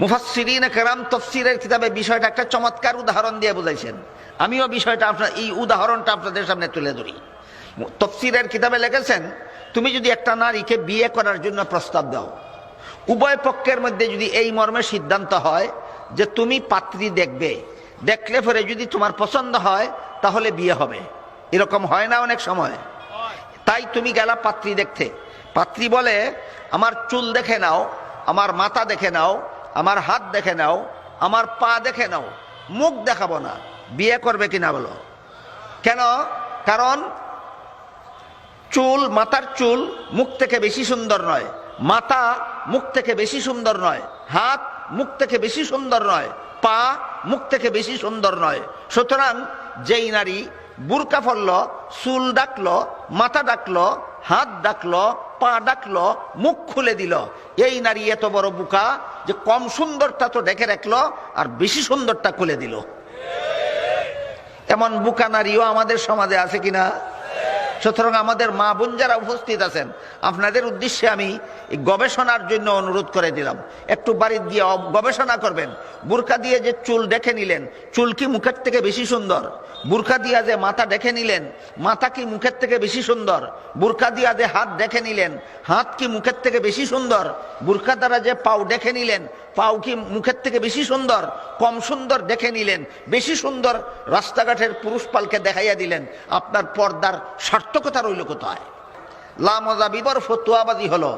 মুফাসসিরিন কেরাম তফসিরের কিতাবে বিষয়টা একটা চমৎকার উদাহরণ দিয়ে বুঝাইছেন। আমিও বিষয়টা আপনার, এই উদাহরণটা আপনাদের সামনে তুলে ধরি। তফসিরের কিতাবে লিখেছেন, তুমি যদি একটা নারীকে বিয়ে করার জন্য প্রস্তাব দাও, উভয় পক্ষের মধ্যে যদি এই মর্মে সিদ্ধান্ত হয় যে তুমি পাত্রী দেখবে, দেখলে পরে যদি তোমার পছন্দ হয়, তাহলে বিয়ে হবে। এরকম হয় না অনেক সময়। তাই তুমি গেলা পাত্রী দেখতে। পাত্রী বলে, আমার চুল দেখে নাও, আমার মাথা দেখে নাও আমার হাত দেখে নাও, আমার পা দেখে নাও, মুখ দেখাবো না। বিয়ে করবে কিনা বলো? কেন? কারণ চুল, মাথার চুল মুখ থেকে বেশি সুন্দর নয়। মাথা মুখ থেকে বেশি সুন্দর নয়। হাত মুখ থেকে বেশি সুন্দর নয়। পা মুখ থেকে বেশি সুন্দর নয়। সুতরাং যেই নারী বুরকা ফলল, চুল ডাকলো, মাথা ডাকলো, হাত ডাকলো, পা ডাকলো, মুখ খুলে দিল, এই নারী এত বড় বুকা যে কম সুন্দরটা তো ডেকে রাখল, আর বেশি সুন্দরটা খুলে দিল। এমন বুকা নারীও আমাদের সমাজে আছে কিনা? সুতরাং আমাদের মা বোন যারা উপস্থিত আছেন, আপনাদের উদ্দেশ্যে আমি গবেষণার জন্য অনুরোধ করে দিলাম। একটু বাড়ির দিয়ে গবেষণা করবেন। বুরকা দিয়ে যে চুল দেখে নিলেন, চুল কি মুখের থেকে বেশি সুন্দর? বুরকা দিয়া যে মাথা দেখে নিলেন, মাথা কি মুখের থেকে বেশি সুন্দর? বুরকা দিয়া যে হাত দেখে নিলেন, হাত কি মুখের থেকে বেশি সুন্দর? বুরকা দ্বারা যে পাও দেখে নিলেন, পাও কি মুখের থেকে বেশি সুন্দর? কম সুন্দর দেখে নিলেন, বেশি সুন্দর রাস্তাঘাটের পুরুষ পালকে দেখাইয়া দিলেন। আপনার পর্দার সার্থকতা রইল কোথায়? লামজাবিবর ফতুয়াবাজি হলো,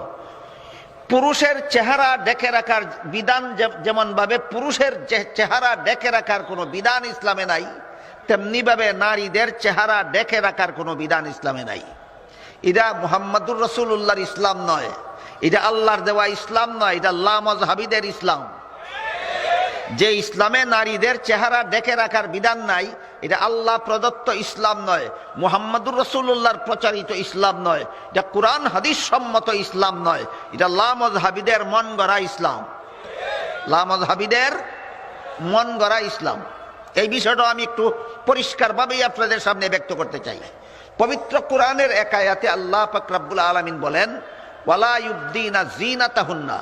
পুরুষের চেহারা ডেকে রাখার বিধান যেমন ভাবে পুরুষের চেহারা ডেকে রাখার কোনো বিধান ইসলামে নাই তেমনি ভাবে নারীদের চেহারা ডেকে রাখার কোনো বিধান ইসলামে নাই। এটা মুহাম্মদুর রসুল্লাহর ইসলাম নয়, এটা আল্লাহর দেওয়া ইসলাম নয়, এটা আল্লাহ মজহাবিদের ইসলাম। যে ইসলামে নারীদের চেহারা ডেকে রাখার বিধান নাই, এটা আল্লাহ প্রদত্ত ইসলাম নয়, মুহাম্মদুর রসুল্লাহর প্রচারিত ইসলাম নয়, এটা কোরআন, হাদিস সম্মত ইসলাম নয়, এটা লামজ হাবিদের মন গড়া ইসলাম। লামজ হাবিদের মন গড়া ইসলাম। এই বিষয়টা আমি একটু পরিষ্কারভাবেই আপনাদের সামনে ব্যক্ত করতে চাই। পবিত্র কোরআনের একায়াতে আল্লাহ ফাকরাবুল আলমিন বলেন, ওয়ালা ইউদ্দিনা জিনা তাহুন্না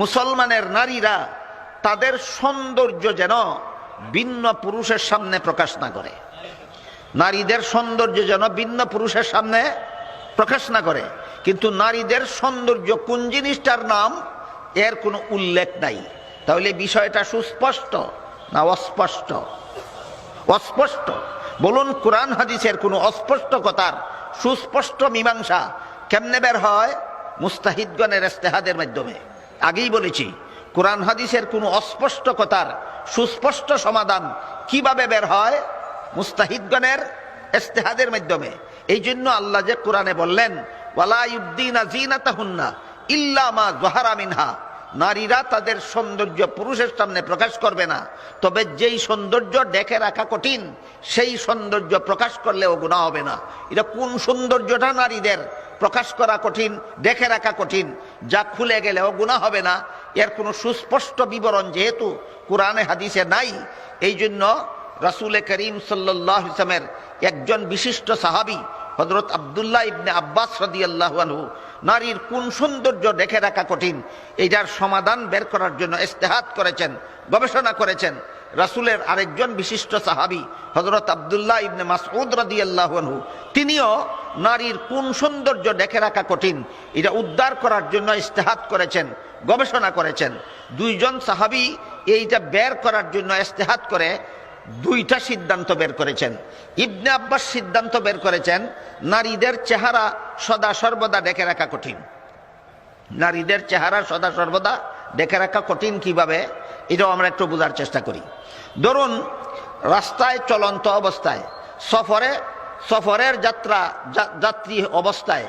মুসলমানের নারীরা তাদের সৌন্দর্য যেন ভিন্ন পুরুষের সামনে প্রকাশ না করে। নারীদের সৌন্দর্য যেন ভিন্ন পুরুষের সামনে প্রকাশ না করে। কিন্তু নারীদের সৌন্দর্য কোন জিনিসটার নাম, এর কোনো উল্লেখ নাই। তাহলে বিষয়টা সুস্পষ্ট না অস্পষ্ট? অস্পষ্ট। বলুন, কোরআন হাদিসের কোনো অস্পষ্ট কথার সুস্পষ্ট মীমাংসা কেমনে বের হয়? মুস্তাহিদগণের ইস্তেহাদের মাধ্যমে। আগেই বলেছি কোরআন হাদিসের কোনো অস্পষ্ট কথার সুস্পষ্ট সমাধান কীভাবে বের হয়? মুস্তাহিদগণের ইস্তেহাদের মাধ্যমে। এই জন্য আল্লাহ যে কোরআনে বললেন, ওয়ালা ইউদ্দিনা জিনাতাহুন্না ইল্লা মা জহারা মিনহা। নারীরা তাদের সৌন্দর্য পুরুষের সামনে প্রকাশ করবে না। তবে যেই সৌন্দর্য ডেকে রাখা কঠিন, সেই সৌন্দর্য প্রকাশ করলেও গুণা হবে না। এটা কোন সৌন্দর্যটা নারীদের প্রকাশ করা কঠিন দেখে রাখা কঠিন? যা খুলে গেলেও গুণা হবে না। এর কোনো সুস্পষ্ট বিবরণ যেহেতু কোরআনে হাদিসে নাই, এই জন্য রাসুল করিম সাল্লাহ ইসলামের একজন বিশিষ্ট সাহাবি হজরত আবদুল্লাহ ইবনে আব্বাস রদি আল্লাহানহু নারীর কোন সৌন্দর্য দেখে রাখা কঠিন, এইটার সমাধান বের করার জন্য ইস্তেহাত করেছেন, গবেষণা করেছেন। রাসুলের আরেকজন বিশিষ্ট সাহাবি হজরত আবদুল্লাহ ইবনে মাসউদ রদি আল্লাহানহু তিনিও নারীর কোন সৌন্দর্য দেখে রাখা কঠিন, এটা উদ্ধার করার জন্য ইস্তেহাত করেছেন, গবেষণা করেছেন। দুইজন সাহাবি এইটা বের করার জন্য ইস্তেহাত করে দুইটা সিদ্ধান্ত বের করেছেন। ইবনে আব্বাস সিদ্ধান্ত বের করেছেন, নারীদের চেহারা সদা সর্বদা ডেকে রাখা কঠিন। নারীদের চেহারা সদা সর্বদা ডেকে রাখা কঠিন কীভাবে? এটাও আমরা একটু বোঝার চেষ্টা করি। ধরুন, রাস্তায় চলন্ত অবস্থায়, সফরে, সফরের যাত্রা যাত্রী অবস্থায়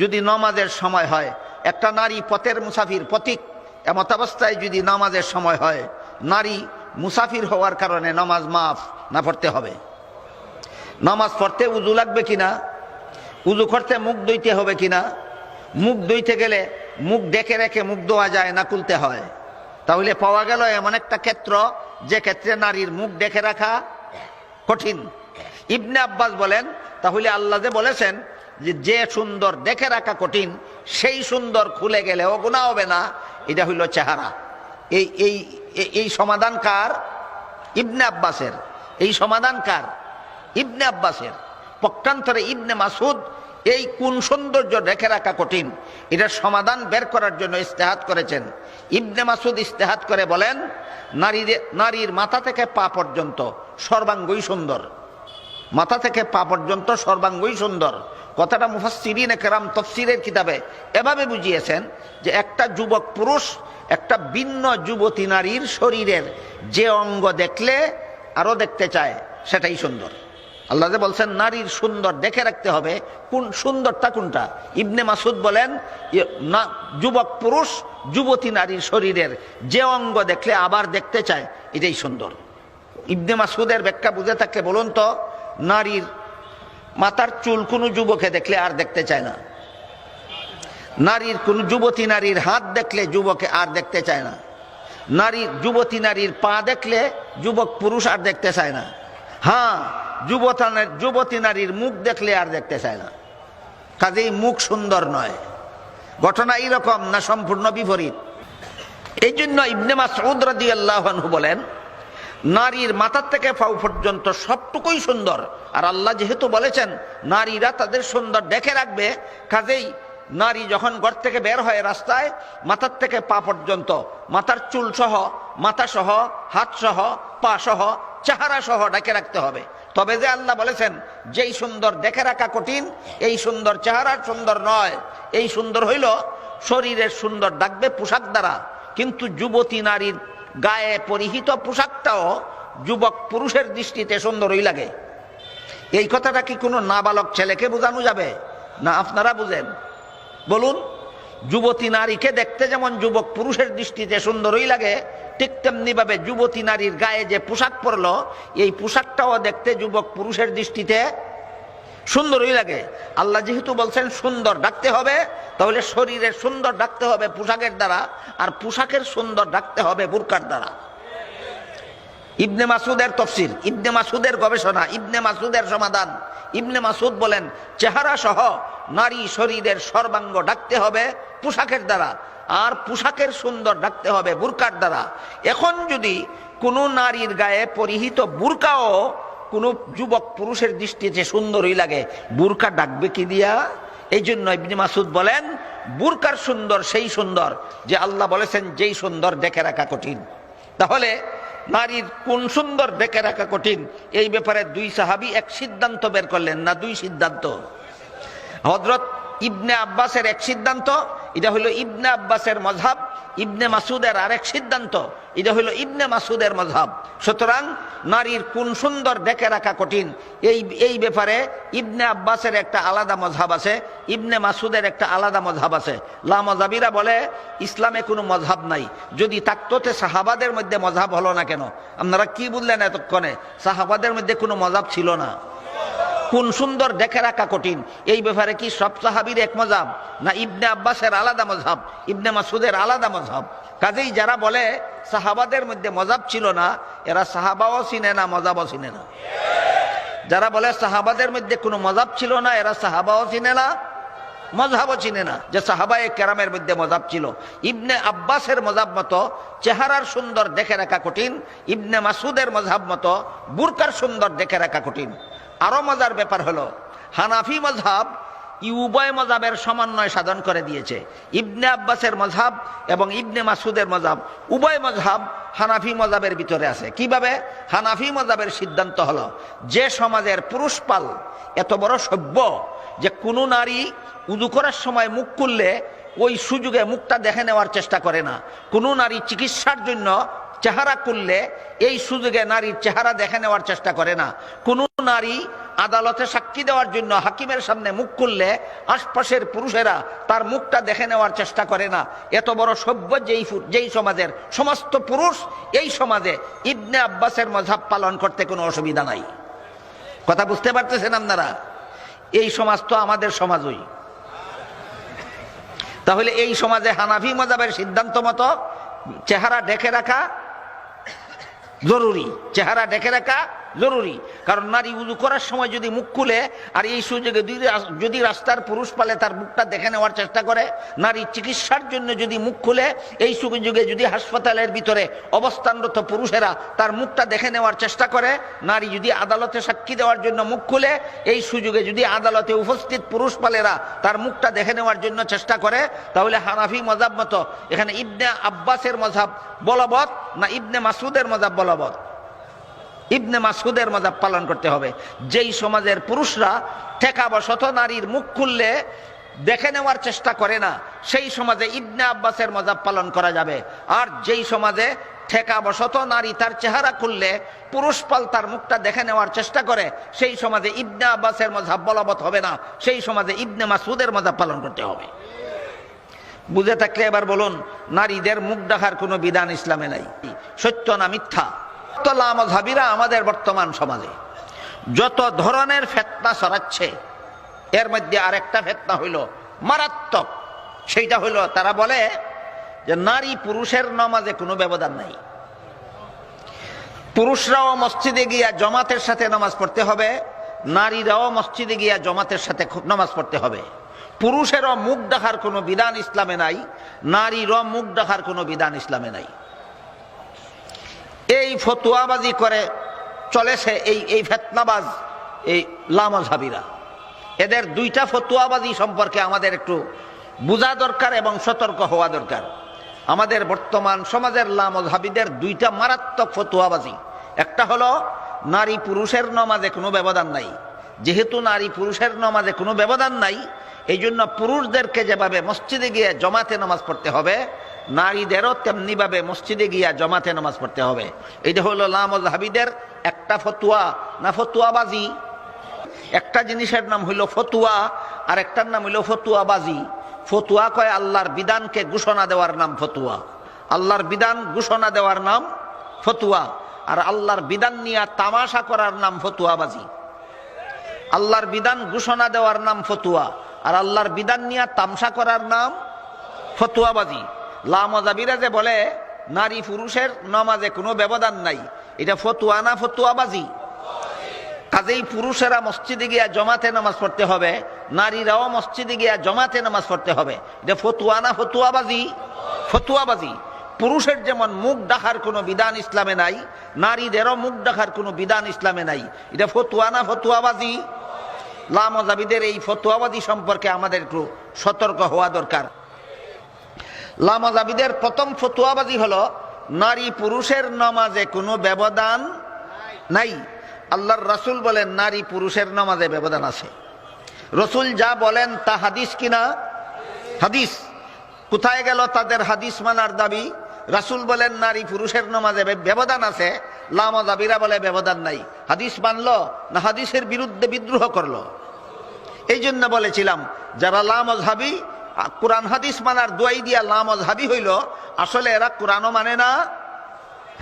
যদি নমাজের সময় হয়, একটা নারী পথের মুসাফির পথিক এমত অবস্থায় যদি নামাজের সময় হয়, নারী মুসাফির হওয়ার কারণে নামাজ মাফ না পড়তে হবে। নামাজ পড়তে উজু লাগবে কিনা? উজু করতে মুখ দইতে হবে কিনা? মুখ দইতে গেলে মুখ ডেকে রেখে মুখ দোয়া যায় না খুলতে হয়? তাহলে পাওয়া গেল এমন একটা ক্ষেত্র যে ক্ষেত্রে নারীর মুখ ডেকে রাখা কঠিন। ইবনে আব্বাস বলেন, তাহলে আল্লাহ যে বলেছেন যে যে সুন্দর দেখে রাখা কঠিন, সেই সুন্দর খুলে গেলেও গুণা হবে না, এটা হইল চেহারা। এই, এই- এই সমাধান কার? ইবনে আব্বাসের। এই সমাধান কার? ইবনে আব্বাসের। পক্ষান্তরে ইবনে মাসুদ এই কোন সৌন্দর্য রেখে রাখা কঠিন? এটার সমাধান বের করার জন্য ইস্তেহাত করেছেন। ইবনে মাসুদ ইস্তেহাত করে বলেন, নারীর নারীর মাথা থেকে পা পর্যন্ত সর্বাঙ্গই সুন্দর। মাথা থেকে পা পর্যন্ত সর্বাঙ্গই সুন্দর। কথাটা মুফাসিরিন একরাম তফসিরের কিতাবে এভাবে বুঝিয়েছেন যে একটা যুবক পুরুষ একটা ভিন্ন যুবতী নারীর শরীরের যে অঙ্গ দেখলে আরও দেখতে চায়, সেটাই সুন্দর। আল্লাহ বলছেন, নারীর সুন্দর দেখে রাখতে হবে, কোন সুন্দরটা কোনটা? ইবনে মাসুদ বলেন যুবক পুরুষ, যুবতী নারীর শরীরের যে অঙ্গ দেখলে আবার দেখতে চায়, এটাই সুন্দর। ইবনে মাসুদের ব্যাখ্যা বুঝে থাকলে বলুন তো, নারীর মাথার চুল কোনো যুবকে দেখলে আর দেখতে চায় না। নারীর কোন যুবতী নারীর হাত দেখলে যুবকে আর দেখতে চায় না। নারীর, যুবতী নারীর পা দেখলে যুবক পুরুষ আর দেখতে চায় না। হ্যাঁ যুবতা যুবতী নারীর মুখ দেখলে আর দেখতে চায় না। কাজেই মুখ সুন্দর নয়। ঘটনা এইরকম না সম্পূর্ণ বিপরীত। এই জন্য ইবনে মাসউদ রাদিয়াল্লাহু বলেন, নারীর মাথার থেকে পাও পর্যন্ত সবটুকুই সুন্দর। আর আল্লাহ যেহেতু বলেছেন, নারীরা তাদের সুন্দর দেখে রাখবে, কাজেই নারী যখন ঘর থেকে বের হয় রাস্তায়, মাথার থেকে পা পর্যন্ত মাথার চুল সহ, মাথা সহ, হাত সহ, পা সহ, চেহারা সহ ডেকে রাখতে হবে। তবে যে আল্লাহ বলেছেন, যেই সুন্দর দেখে রাখা কঠিন, এই সুন্দর চেহারা সুন্দর নয়। এই সুন্দর হইল শরীরের সুন্দর ডাকবে পোশাক দ্বারা। কিন্তু যুবতী নারীর গায়ে পরিহিত পোশাকটাও যুবক পুরুষের দৃষ্টিতে সুন্দরই লাগে। এই কথাটা কি কোনো নাবালক ছেলেকে বোঝানো যাবে? না, আপনারা বুঝেন। বলুন, যুবতী নারীকে দেখতে যেমন যুবক পুরুষের দৃষ্টিতে সুন্দরই লাগে ঠিক তেমনি ভাবে যুবতী নারীর গায়ে যে পোশাক পরলো, এই পোশাকটাও দেখতে যুবক পুরুষের দৃষ্টিতে সুন্দরই লাগে। আল্লাহ যেহেতু বলছেন সুন্দর ডাকতে হবে, তাহলে শরীরের সুন্দর ডাকতে হবে পোশাকের দ্বারা, আর পোশাকের সুন্দর ডাকতে হবে বুরকার দ্বারা। ইবনে মাসুদের তফসিল, ইবনে মাসুদের গবেষণা, ইবনে মাসুদের সমাধান। ইবনে মাসুদ বলেন, চেহারা সহ নারী শরীরের সর্বাঙ্গ ডাকতে হবে পোশাকের দ্বারা। আর পোশাকের সুন্দর ডাকতে হবে বুরকার দ্বারা। এখন যদি কোনো নারীর গায়ে পরিহিত বুরকাও কোনো যুবক পুরুষের দৃষ্টিতে সুন্দরই লাগে, বুরকা ডাকবে কি দিয়া? এই জন্য ইবনে মাসুদ বলেন, বুরকার সুন্দর সেই সুন্দর যে আল্লাহ বলেছেন, যেই সুন্দর দেখে রাখা কঠিন। তাহলে নারীর কোন সুন্দর দেখে রাখা কঠিন, এই ব্যাপারে দুই সাহাবি এক সিদ্ধান্ত বের করলেন, না দুই সিদ্ধান্ত? হজরত ইবনে আব্বাসের এক সিদ্ধান্ত, এটা হলো ইবনে আব্বাসের মজহাব, ইবনে মাসুদের আরেক সিদ্ধান্ত, এটা হলো ইবনে মাসুদের মজহাব। সুতরাং নারীর কোন সুন্দর দেখে রাখা কঠিন, এই এই ব্যাপারে ইবনে আব্বাসের একটা আলাদা মজহাব আছে, ইবনে মাসুদের একটা আলাদা মজহাব আছে। লা মজাবিরা বলে, ইসলামে কোনো মজহাব নাই, যদি তাকততে সাহাবাদের মধ্যে মজহাব হলো না কেন? আপনারা কি বুঝলেন এতক্ষণে? সাহাবাদের মধ্যে কোনো মজাব ছিল না। কোন সুন্দর দেখে রাখা কঠিন। এই ব্যাপারে কি সব সাহাবির এক মজাব? না ইবনে আব্বাসের আলাদা মজাব? ইবনে মাসুদের আলাদা মজাব? কাজেই যারা বলে, সাহাবাদের মধ্যে মজাব ছিল না, এরা সাহাবাও চিনে না, মজাবও চিনে না। যারা বলে, সাহাবাদের মধ্যে কোনো মজাব ছিল না, এরা সাহাবাও চিনে না, মজাবও চিনে না। যে সাহাবায়ে কেরামের মধ্যে মজাব ছিল। ইবনে আব্বাসের মজাব মতো চেহারার সুন্দর দেখে রাখা কঠিন। ইবনে মাসুদের মজাব মতো বুরকার সুন্দর দেখে রাখা কঠিন। আরও মজার ব্যাপার হলো, হানাফি মজহাব ই উভয় মজাবের সমন্বয় সাধন করে দিয়েছে। ইবনে আব্বাসের মজহাব এবং ইবনে মাসুদের মজাব উভয় মজহাব হানাফি মজাবের ভিতরে আছে। কীভাবে? হানাফি মজাবের সিদ্ধান্ত হলো, যে সমাজের পুরুষ পাল এত বড় সভ্য যে কোনো নারী উদু করার সময় মুখ খুললে ওই সুযোগে মুখটা দেখে নেওয়ার চেষ্টা করে না। কোনো নারী চিকিৎসার জন্য চেহারা করলে এই সুযোগে নারীর চেহারা দেখে নেওয়ার চেষ্টা করে না। কোনো নারী আদালতে সাক্ষী দেওয়ার জন্য হাকিমের সামনে মুখ করলে আশপাশের পুরুষেরা তার মুখটা দেখে নেওয়ার চেষ্টা করে না। এত বড় সভ্য যেই যেই সমাজের, সমস্ত পুরুষ এই সমাজে ইবনে আব্বাসের মজাব পালন করতে কোনো অসুবিধা নাই। কথা বুঝতে পারতেছেন আপনারা? এই সমাজ তো আমাদের সমাজই। তাহলে এই সমাজে হানাফি মজাবের সিদ্ধান্ত মতো চেহারা ডেকে রাখা জরুরি। চেহারা ঢেকে রাখা জরুরি। কারণ নারী উজু করার সময় যদি মুখ খুলে, আর এই সুযোগে যদি রাস্তার পুরুষ পালে তার মুখটা দেখে নেওয়ার চেষ্টা করে, নারী চিকিৎসার জন্য যদি মুখ খুলে, এই সুযোগে যদি হাসপাতালের ভিতরে অবস্থানরত পুরুষেরা তার মুখটা দেখে নেওয়ার চেষ্টা করে, নারী যদি আদালতে সাক্ষী দেওয়ার জন্য মুখ খুলে, এই সুযোগে যদি আদালতে উপস্থিত পুরুষ পালেরা তার মুখটা দেখে নেওয়ার জন্য চেষ্টা করে, তাহলে হানাফি মজাব মতো এখানে ইবনে আব্বাসের মজাব বলবৎ না ইবনে মাসুদের মজাব বলবৎ? ইবনে মাসুদের মজাব পালন করতে হবে। যেই সমাজের পুরুষরা ঠেকাবশত নারীর মুখ খুললে দেখে নেওয়ার চেষ্টা করে না, সেই সমাজে ইবনে আব্বাসের মজাব পালন করা যাবে। আর যেই সমাজে ঠেকাবশত নারী তার চেহারা খুললে পুরুষ পাল তার মুখটা দেখে নেওয়ার চেষ্টা করে, সেই সমাজে ইবনে আব্বাসের মজাব বলবৎ হবে না, সেই সমাজে ইবনে মাসুদের মজাব পালন করতে হবে। বুঝে থাকলে এবার বলুন, নারীদের মুখ দেখার কোনো বিধান ইসলামে নাই। সত্য না মিথ্যা? মজাবিরা আমাদের বর্তমান সমাজে। যত ধরনের ফেতনা ছড়াচ্ছে, এর মধ্যে আরেকটা ফেতনা হইল মারাত্মক। সেইটা হইল তারা বলে যে নারী পুরুষের নামাজে কোনো ব্যবধান নাই। পুরুষরাও মসজিদে গিয়া জমাতের সাথে নামাজ পড়তে হবে, নারীরাও মসজিদে গিয়া জমাতের সাথে নামাজ পড়তে হবে। পুরুষেরও মুখ দেখার কোনো বিধান ইসলামে নাই, নারীরও মুখ দেখার কোনো বিধান ইসলামে নাই। এই ফতুয়াবাজি করে চলেছে এই এই ফেতনাবাজ, এই লামঝাবিরা এদের দুইটা ফতুয়াবাজি সম্পর্কে আমাদের একটু বোঝা দরকার এবং সতর্ক হওয়া দরকার। আমাদের বর্তমান সমাজের লামঝাবিদের দুইটা মারাত্মক ফতুয়াবাজি। একটা হলো, নারী পুরুষের নমাজে কোনো ব্যবধান নাই। যেহেতু নারী পুরুষের নমাজে কোনো ব্যবধান নাই এই জন্য পুরুষদেরকে যেভাবে মসজিদে গিয়ে জমাতে নামাজ পড়তে হবে নারীদেরও তেমনিভাবে মসজিদে গিয়া জমাতে নামাজ পড়তে হবে। এটা হলো লামজ হাবিদের একটা ফতুয়া। না, ফতুয়াবাজি? একটা জিনিসের নাম হইল ফতুয়া, আর একটার নাম হইল ফতুয়াবাজি। ফতুয়া কয় আল্লাহর বিধানকে ঘোষণা দেওয়ার নাম ফতুয়া। আল্লাহর বিধান ঘোষণা দেওয়ার নাম ফতুয়া, আর আল্লাহর বিধান নিয়ে তামাশা করার নাম ফতুয়াবাজি। আল্লাহর বিধান ঘোষণা দেওয়ার নাম ফতুয়া, আর আল্লাহর বিধান নিয়ে তামসা করার নাম ফতুয়াবাজি। লামজাবিরা যে বলে, নারী পুরুষের নমাজে কোনো ব্যবধান নাই। এটা ফতুয়া না ফতুয়াবাজি? কাজেই পুরুষেরা মসজিদে গিয়া জমাতে নামাজ পড়তে হবে, নারীরাও মসজিদে গিয়া জমাতে নামাজ পড়তে হবে। এটা ফতুয়া না ফতুয়াবাজি? ফতুয়াবাজি। পুরুষের যেমন মুখ ডাকার কোনো বিধান ইসলামে নাই, নারীদেরও মুখ ডাকার কোনো বিধান ইসলামে নাই। এটা ফতুয়া না ফতুয়াবাজি? লামজাবিদের এই ফতুয়াবাজি সম্পর্কে আমাদের একটু সতর্ক হওয়া দরকার। লামাজাবিদের প্রথম ফতুয়াবাজি হলো, নারী পুরুষের নামাজে কোনো ব্যবধান নাই। আল্লাহর রাসূল বলেন, নারী পুরুষের নামাজে ব্যবধান আছে। রসুল যা বলেন তা হাদিস কিনা? হাদিস। কোথায় গেল তাদের হাদিস মানার দাবি? রাসুল বলেন, নারী পুরুষের নামাজে ব্যবধান আছে, লামাজাবিরা বলে ব্যবধান নাই। হাদিস মানলো না হাদিসের বিরুদ্ধে বিদ্রোহ করল? এই জন্য বলেছিলাম, যারা লামজহাবি কোরআন হাদিস মানার দোয়াই দিয়া লামজহাবি হইল, আসলে এরা কোরআনও মানে না,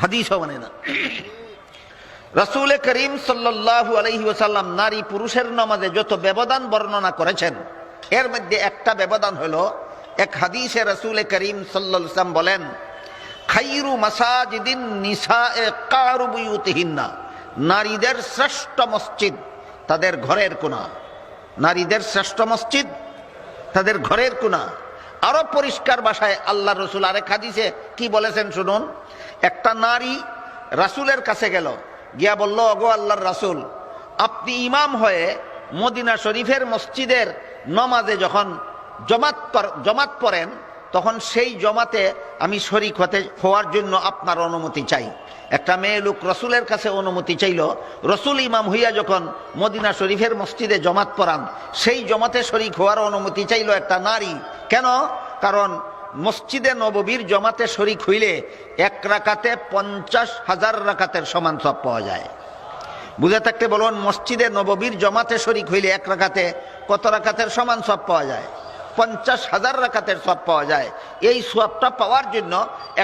হাদিসও মানে না। রসুল করিম সাল্লাল্লাহু আলাইহি ওয়াসাল্লাম নারী পুরুষের নামাজে যত ব্যবধান বর্ণনা করেছেন, এর মধ্যে একটা ব্যবধান হলো, এক হাদিসে রসুল করিম সাল্লাম বলেন, খাইরু মাসাজিদিন নিসা এ কারুবুয়ুতিহিন্না নারীদের শ্রেষ্ঠ মসজিদ তাদের ঘরের কোনা নারীদের শ্রেষ্ঠ মসজিদ তাদের ঘরের কোনা আরও পরিষ্কার বাসায় আল্লাহ রসুল আরেক হাদিসে কি বলেছেন শুনুন? একটা নারী রাসুলের কাছে গেল, গিয়া বলল অগো আল্লাহর রাসুল, আপনি ইমাম হয়ে মদিনা শরীফের মসজিদের নমাজে যখন জমাত জমাত পড়েন তখন সেই জমাতে আমি শরিক হতে, হওয়ার জন্য আপনার অনুমতি চাই। একটা মেয়ে লোক রসুলের কাছে অনুমতি চাইল। রসুল ইমাম হইয়া যখন মদিনা শরীফের মসজিদে জমাত পড়ান, সেই জমাতে শরিক হওয়ার অনুমতি চাইল একটা নারী। কেন? কারণ মসজিদে নববীর জমাতে শরিক হইলে এক রাকাতে পঞ্চাশ হাজার রাকাতের সমান সব পাওয়া যায়। বুঝে থাকতে বলুন, মসজিদে নববীর জমাতে শরিক হইলে এক রাকাতে কত রাকাতের সমান সব পাওয়া যায়? পঞ্চাশ হাজার রাকাতের সব পাওয়া যায়। এই সবটা পাওয়ার জন্য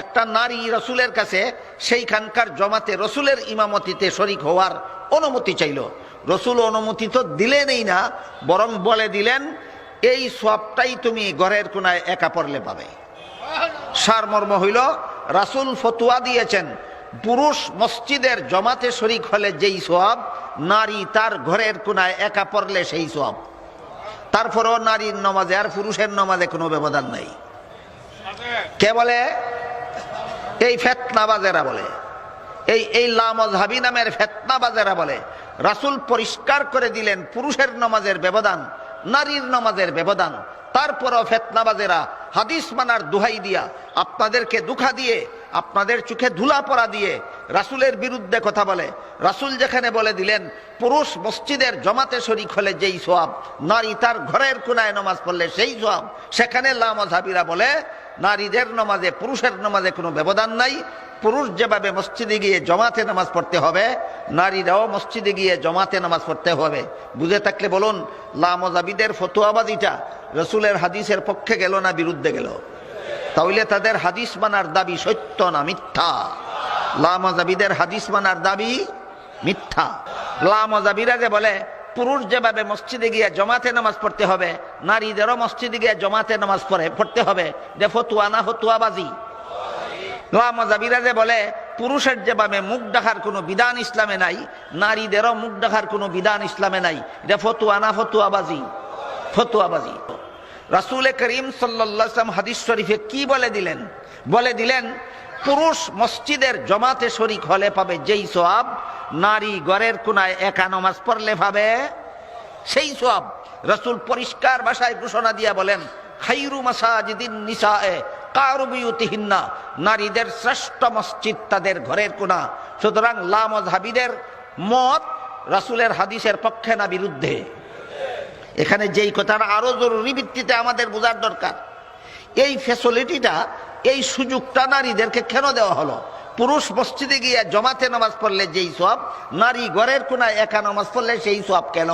একটা নারী রসুলের কাছে সেইখানকার জমাতে রসুলের ইমামতিতে শরিক হওয়ার অনুমতি চাইল। রসুল অনুমতি তো দিলেনই না, বরং বলে দিলেন, এই সবটাই তুমি ঘরের কোনায় একা পড়লে পাবে। সারমর্ম হইল, রাসুল ফতুয়া দিয়েছেন, পুরুষ মসজিদের জমাতে শরিক হলে যেই সোয়াব নারী তার ঘরের কোনায় একা পড়লে সেই সোয়াব তারপরেও নারীর নমাজে আর পুরুষের নমাজে কোনো ব্যবধান নাই। কে বলে? এই ফেতনাবাজেরা বলে। এই এই লামজহাবি নামের ফেতনাবাজেরা বলে। রাসুল পরিষ্কার করে দিলেন পুরুষের নমাজের ব্যবধান, নারীর নমাজের ব্যবধান। তারপরও ফেতনাবাজেরা হাদিস মানার দুহাই দিয়া আপনাদেরকে দুখা দিয়ে, আপনাদের চোখে ধুলা পড়া দিয়ে রাসুলের বিরুদ্ধে কথা বলে। রাসুল যেখানে বলে দিলেন, পুরুষ মসজিদের জমাতে শরিক হলে যেই সোয়াব, নারী তার ঘরের কোনায় নমাজ পড়লে সেই সোয়াব, সেখানে লামজহাবিরা বলে, নারীদের নমাজে, পুরুষের নমাজে কোনো ব্যবধান নাই। পুরুষ যেভাবে মসজিদে গিয়ে জমাতে নামাজ পড়তে হবে, নারীরাও মসজিদে গিয়ে জমাতে নামাজ পড়তে হবে। বুঝে থাকলে বলুন লামজাবিদের ফতুয়াবাদিটা রসুলের হাদিসের পক্ষে গেল না বিরুদ্ধে গেল? তাহলে তাদের হাদিস মানার দাবি সত্য না মিথ্যা? লামজাবিদের হাদিস মানার দাবি মিথ্যা। লামজাবিরা যে বলে, পুরুষ যেভাবে মসজিদে গিয়ে জমাতে নামাজ পড়তে হবে, নারীদেরও মসজিদে গিয়ে জমাতে নামাজ পড়ে, পড়তে হবে। যে ফতুয়া না ফতুয়াবাজি। মজাবিরা যে বলে, পুরুষের যেভাবে মুখ দেখার কোনো বিধান ইসলামে নাই, নারীদেরও মুখ দেখার কোনো বিধান ইসলামে নাই। এটা ফতুয়া না ফতুয়াবাজি। ফতুয়াবাজি। রাসুল করিম সাল্লাম হাদিস শরীফে কি বলে দিলেন? বলে দিলেন পুরুষ মসজিদের জমাতে শরিক হলে পাবে যেই সোয়াব, নারী ঘরের কোনায় একা নমাজ পড়লে পাবে সেই সব রসুল পরিষ্কার ভাষায় ঘোষণা দিয়া বলেন, খাইরু মাসাজিদিন নিসায়ে কারুবিউতিহিন্না নারীদের শ্রেষ্ঠ মসজিদ তাদের ঘরের কোনা। সুতরাং লামজহাবিদের মত রাসুলের হাদিসের পক্ষে না বিরুদ্ধে। এখানে যেই কথাটা আরও জরুরি ভিত্তিতে আমাদের বোঝার দরকার। এই ফ্যাসিলিটিটা এই সুযোগটা নারীদেরকে কেন দেওয়া হলো? পুরুষ মসজিদে গিয়ে জমাতে নামাজ পড়লে যেই সব নারী ঘরের কোনায় একা নামাজ পড়লে সেই সব কেন?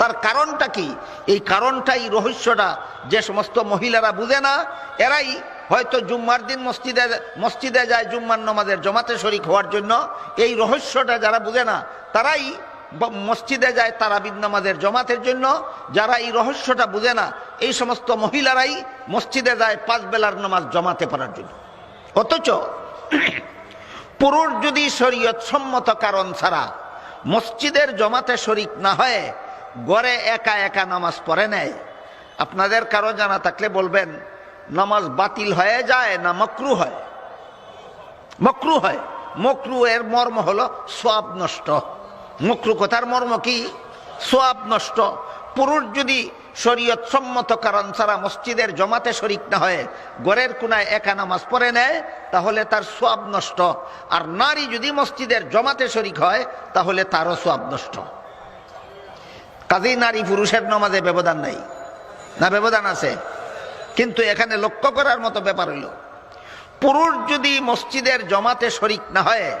তার কারণটা কি? এই কারণটাই রহস্যটা যে সমস্ত মহিলারা বুঝে না, এরাই হয়তো জুম্মার দিন মসজিদে মসজিদে যায় জুম্মার নামাজের জমাতে শরিক হওয়ার জন্য। এই রহস্যটা যারা বুঝে না, তারাই মসজিদে যায় তারাবিদ নামাজের জমাতের জন্য, যারা এই রহস্যটা বুঝে না, এই সমস্ত মহিলারাই মসজিদে যায় পাঁচ বেলার নামাজ জমাতে পড়ার জন্য। অথচ পুরুষ যদি শরীয়ত সম্মত কারণ ছাড়া মসজিদের জমাতে শরিক না হয়ে, গড়ে একা একা নামাজ পড়ে নেয়, আপনাদের কারও জানা থাকলে বলবেন, নামাজ বাতিল হয়ে যায় না মকরু হয়? মকরু হয়। মকরু এর মর্ম হলো সোয়াব নষ্ট। মকরু কথার মর্ম কি? সোয়াব নষ্ট। পুরুষ যদি শরীয়ত সম্মত কারণ ছাড়া মসজিদের জমাতে শরিক না হয়, গড়ের কোনায় একা নামাজ পড়ে নেয়, তাহলে তার সোয়াব নষ্ট। আর নারী যদি মসজিদের জমাতে শরিক হয়, তাহলে তারও সোয়াব নষ্ট। কাজেই নারী পুরুষের নামাজে ব্যবধান নাই। না ব্যবধান আছে? কিন্তু এখানে লক্ষ্য করার মতো ব্যাপার হইল। পুরুষ যদি মসজিদের জমাতে শরিক না হয়,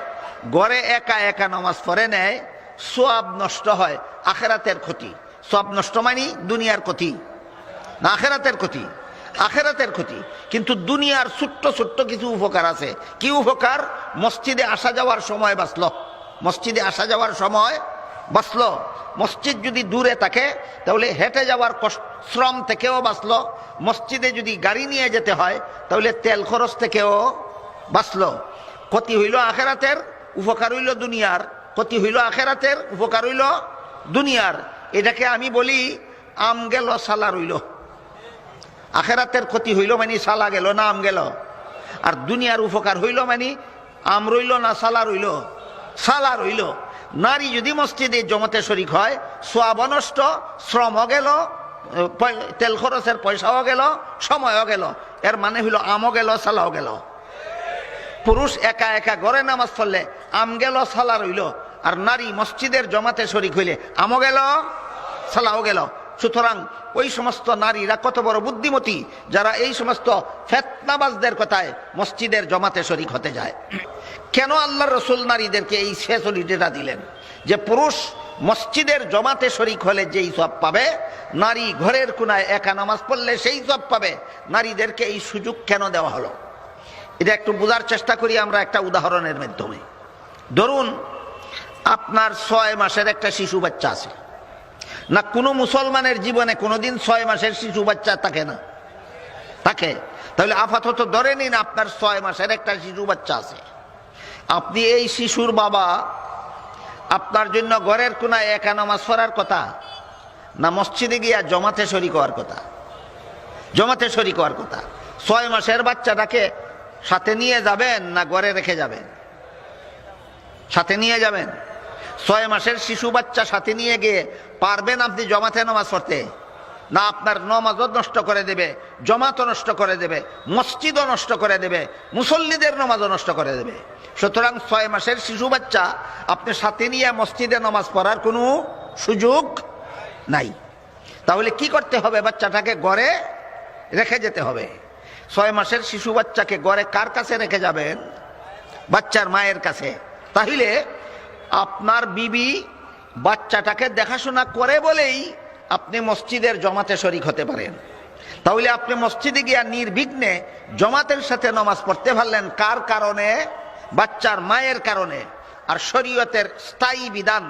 গড়ে একা একা নামাজ পড়ে নেয় সোয়াব নষ্ট হয়, আখেরাতের ক্ষতি। সোয়াব নষ্ট মানে দুনিয়ার ক্ষতি, না আখেরাতের ক্ষতি? আখেরাতের ক্ষতি। কিন্তু দুনিয়ার ছোট্ট ছোট্ট কিছু উপকার আছে। কি উপকার? মসজিদে আসা যাওয়ার সময় বাঁচল। মসজিদে আসা যাওয়ার সময় বাঁচল। মসজিদ যদি দূরে থাকে, তাহলে হেঁটে যাওয়ার শ্রম থেকেও বাঁচল। মসজিদে যদি গাড়ি নিয়ে যেতে হয়, তাহলে তেল খরচ থেকেও বাঁচল। ক্ষতি হইল আখেরাতের, উপকার হইল দুনিয়ার। ক্ষতি হইল আখেরাতের, উপকার হইল দুনিয়ার। এটাকে আমি বলি, আম গেল, সালা রইল। আখেরাতের ক্ষতি হইল মানে সালা গেল না আম গেল। আর দুনিয়ার উপকার হইল মানে আম রইল না সালা রইল। সালা রইল। নারী যদি মসজিদে জমাতে শরিক হয়, সোয়াব নষ্ট শ্রমও গেল, তেল খরচের পয়সাও গেল, সময়ও গেল। এর মানে হইল আমও গেল, সালাও গেল। পুরুষ একা একা ঘরে নামাজ পড়লে আম গেল, সালা রইল। আর নারী মসজিদের জমাতে শরিক হইলে আমও গেল, সালাও গেল। সুতরাং ওই সমস্ত নারীরা কত বড় বুদ্ধিমতী যারা এই সমস্ত ফেতনাবাজদের কথায় মসজিদের জমাতে শরিক হতে যায়। কেন আল্লাহ রসুল নারীদেরকে এই শেষ ফেসিলিটিটা দিলেন? যে পুরুষ মসজিদের জমাতে শরিক হলে যেই সব পাবে, নারী ঘরের কোনায় একা নামাজ পড়লে সেই সব পাবে, নারীদেরকে এই সুযোগ কেন দেওয়া হলো? এটা একটু বোঝার চেষ্টা করি আমরা একটা উদাহরণের মাধ্যমে। ধরুন, আপনার ছয় মাসের একটা শিশু বাচ্চা আছে। না, কোনো মুসলমানের জীবনে কোনোদিন ছয় মাসের শিশু বাচ্চা থাকে না। থাকে। তাহলে আপাতত ধরে নিন আপনার ছয় মাসের একটা শিশু বাচ্চা আছে। আপনি এই শিশুর বাবা, আপনার জন্য ঘরের কোনায় একা নামাজ পড়ার কথা না মসজিদে গিয়া জমাতে শরিক হওয়ার কথা? জমাতে শরিক হওয়ার কথা। ছয় মাসের বাচ্চাটাকে সাথে নিয়ে যাবেন না ঘরে রেখে যাবেন? সাথে নিয়ে যাবেন? ছয় মাসের শিশু বাচ্চা সাথে নিয়ে গিয়ে পারবেন আপনি জমাতে নামাজ পড়তে? না আপনার নমাজও নষ্ট করে দেবে, জমাতও নষ্ট করে দেবে, মসজিদও নষ্ট করে দেবে, মুসল্লিদের নমাজও নষ্ট করে দেবে। সুতরাং ছয় মাসের শিশু বাচ্চা আপনি সাথে নিয়ে মসজিদে নামাজ পড়ার কোনো সুযোগ নাই। তাহলে কি করতে হবে? বাচ্চাটাকে গড়ে রেখে যেতে হবে। ছয় মাসের শিশু বাচ্চাকে গড়ে কার কাছে রেখে যাবেন? বাচ্চার মায়ের কাছে। তাহলে আপনার বিবি বাচ্চাটাকে দেখাশোনা করে বলেই আপনি মসজিদের জমাতে শরিক হতে পারেন। তাহলে আপনি মসজিদে গিয়া নির্বিঘ্নে জমাতের সাথে নমাজ পড়তে পারলেন কার কারণে? বাচ্চার মায়ের কারণে। আর শরীয়তের স্থায়ী বিধান,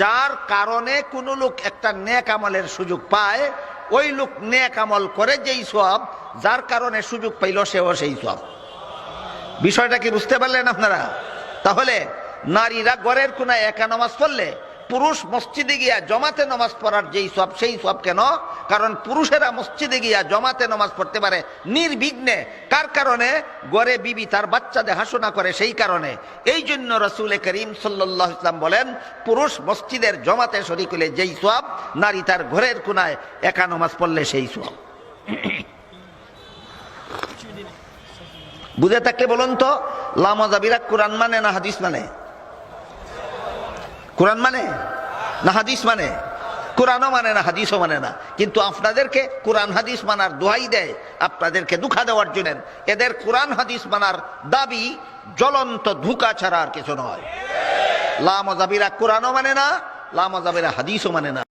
যার কারণে কোনো লোক একটা নেক আমলের সুযোগ পায় ওই লোক নেক আমল করে যেই সব, যার কারণে সুযোগ পাইল সেও সেই সব। বিষয়টা কি বুঝতে পারলেন আপনারা? তাহলে নারীরা গড়ের কোনায় একা নামাজ পড়লে পুরুষ মসজিদে গিয়া জমাতে নামাজ পড়ার যেই সব, সেই সব কেন? কারণ পুরুষেরা মসজিদে গিয়া জমাতে নামাজ পড়তে পারে নির্বিঘ্নে। কার কারণে? গড়ে বিবি তার বাচ্চাদের হাসনা করে সেই কারণে। এই জন্য রসুল করিম সাল্লাহ ইসলাম বলেন, পুরুষ মসজিদের জমাতে শরিক হলে যেই সব, নারী তার ঘরের কোনায় একা নামাজ পড়লে সেই সব। বুঝে থাকলে বলুন তো লামাজাবিরা কোরআন মানে না হাদিস মানে? কোরআন মানে? না হাদিস মানে? কোরআনও মানে না, হাদিসও মানে না। কিন্তু আপনাদেরকে কোরআন হাদিস মানার দোহাই দেয়, আপনাদেরকে দুঃখা দেওয়ার জন্য। এদের কোরআন হাদিস মানার দাবি জ্বলন্ত ধুকা ছাড়া আর কিছু নয়। লামজাবিরা কোরআনও মানে না লামজাবিরা হাদিসও মানে না।